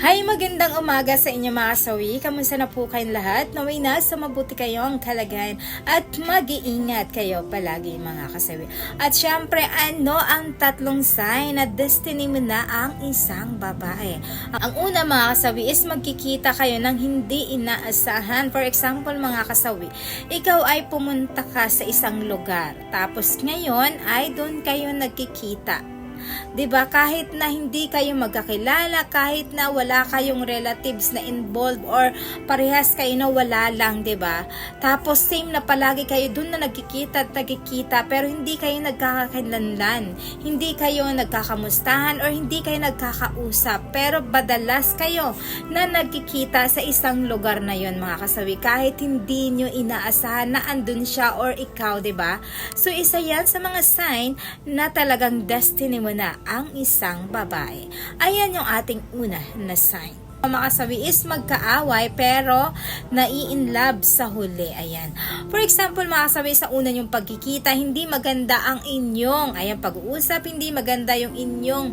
Hi, magandang umaga sa inyo mga kasawi. Kamusta na po kayong lahat? Naway na sa mabuti kayong kalagayan at mag-iingat kayo palagi mga kasawi. At syempre, ano ang tatlong sign na destiny mo na ang isang babae? Ang una mga kasawi is magkikita kayo ng hindi inaasahan. For example mga kasawi, ikaw ay pumunta ka sa isang lugar. Tapos ngayon ay doon kayo nagkikita. Ba kahit na hindi kayo magkakilala, kahit na wala kayong relatives na involved or parehas kayo na wala lang, 'di ba? Tapos same na palagi kayo dun na nagkikita at nagkikita pero hindi kayo nagkakakilanlan, hindi kayo nagkakamustahan or hindi kayo nagkakausap pero badalas kayo na nagkikita sa isang lugar na yon mga kasawi kahit hindi nyo inaasahan na andun siya or ikaw, 'di ba? So isa yan sa mga sign na talagang destiny mo na ang isang babae. Ayan yung ating una na sign. Ang mga sabi is magkaaway pero nai-in love sa huli. Ayan. For example, mga sabi sa una yung pagkikita, hindi maganda ang inyong, ayan, pag-uusap, hindi maganda yung inyong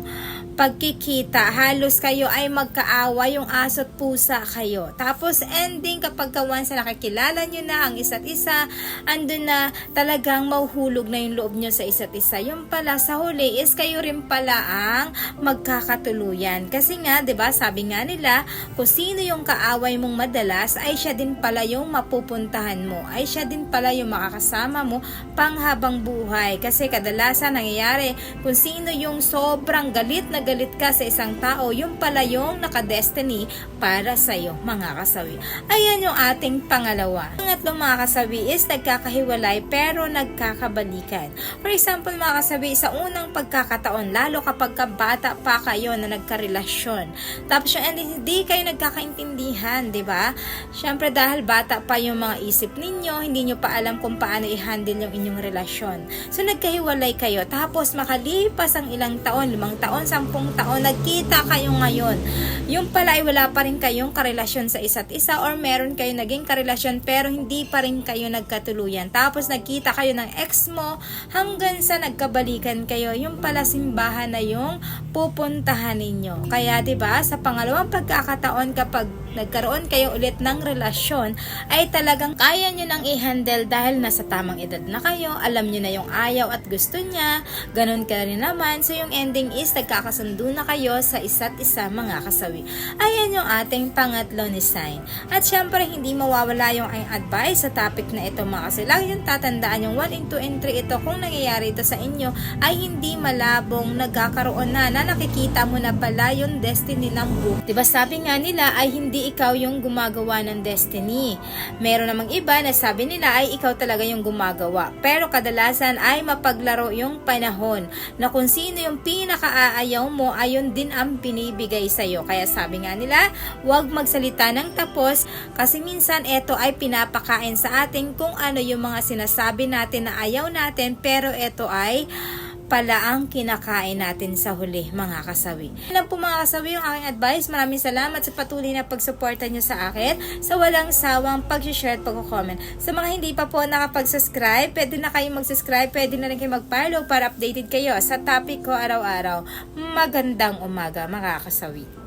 pagkikita. Halos kayo ay magkaawa yung aso at pusa kayo. Tapos ending kapag ka once na nakikilala nyo na ang isa't isa, andun na talagang mauhulog na yung loob nyo sa isa't isa. Yung pala sa huli is kayo rin pala ang magkakatuluyan. Kasi nga, 'di ba sabi nga nila, kung sino yung kaaway mong madalas, ay siya din pala yung mapupuntahan mo. Ay siya din pala yung makakasama mo panghabang buhay. Kasi kadalasan nangyayari, kung sino yung sobrang galit na galit ka sa isang tao, yung pala yung nakadestiny para sa'yo, mga kasawi. Ayan yung ating pangalawa. Pangatlo mga kasawi is nagkakahiwalay pero nagkakabalikan. For example mga kasawi, sa unang pagkakataon, lalo kapag ka bata pa kayo na nagkarelasyon. Tapos yung and hindi kayo nagkakaintindihan, di ba? Siyempre dahil bata pa yung mga isip ninyo, hindi nyo pa alam kung paano i-handle yung inyong relasyon. So nagkahiwalay kayo. Tapos makalipas ang ilang taon, limang taon, sampung taon, nagkita kayo ngayon. Yung pala ay wala pa rin kayong karelasyon sa isa't isa or meron kayo naging karelasyon pero hindi pa rin kayo nagkatuluyan. Tapos nagkita kayo ng ex mo hanggang sa nagkabalikan kayo. Yung pala simbahan na yung pupuntahan ninyo. Kaya 'di ba sa pangalawang pagkakataon kapag nagkaroon kayo ulit ng relasyon ay talagang kaya nyo nang i-handle dahil nasa tamang edad na kayo, alam nyo na yung ayaw at gusto niya, ganun ka rin naman. So yung ending is nagkakasundo na kayo sa isa't isa mga kasawi. Ayan yung ating pangatlo ni sign. At syempre hindi mawawala yung advice sa topic na ito mga kasi lagi yung tatandaan yung 1 and 2 and 3 ito kung nangyayari ito sa inyo ay hindi malabong nagkakaroon na na nakikita mo na pala yung destiny ng book. Diba sabi nga nila ay hindi ikaw yung gumagawa ng destiny. Meron namang iba na sabi nila ay ikaw talaga yung gumagawa. Pero kadalasan ay mapaglaro yung panahon na kung sino yung pinakaayaw mo ayon din ang binibigay sa'yo. Kaya sabi nga nila, huwag magsalita ng tapos kasi minsan ito ay pinapakain sa atin kung ano yung mga sinasabi natin na ayaw natin pero ito ay pala ang kinakain natin sa huli, mga kasawi. Alam po mga kasawi yung aking advice. Maraming salamat sa patuloy na pagsuporta nyo sa akin sa walang sawang pag-share at pag-comment. Sa mga hindi pa po nakapag-subscribe, pwede na kayong mag-subscribe, pwede na rin kayo mag-follow para updated kayo sa topic ko araw-araw. Magandang umaga, mga kasawi.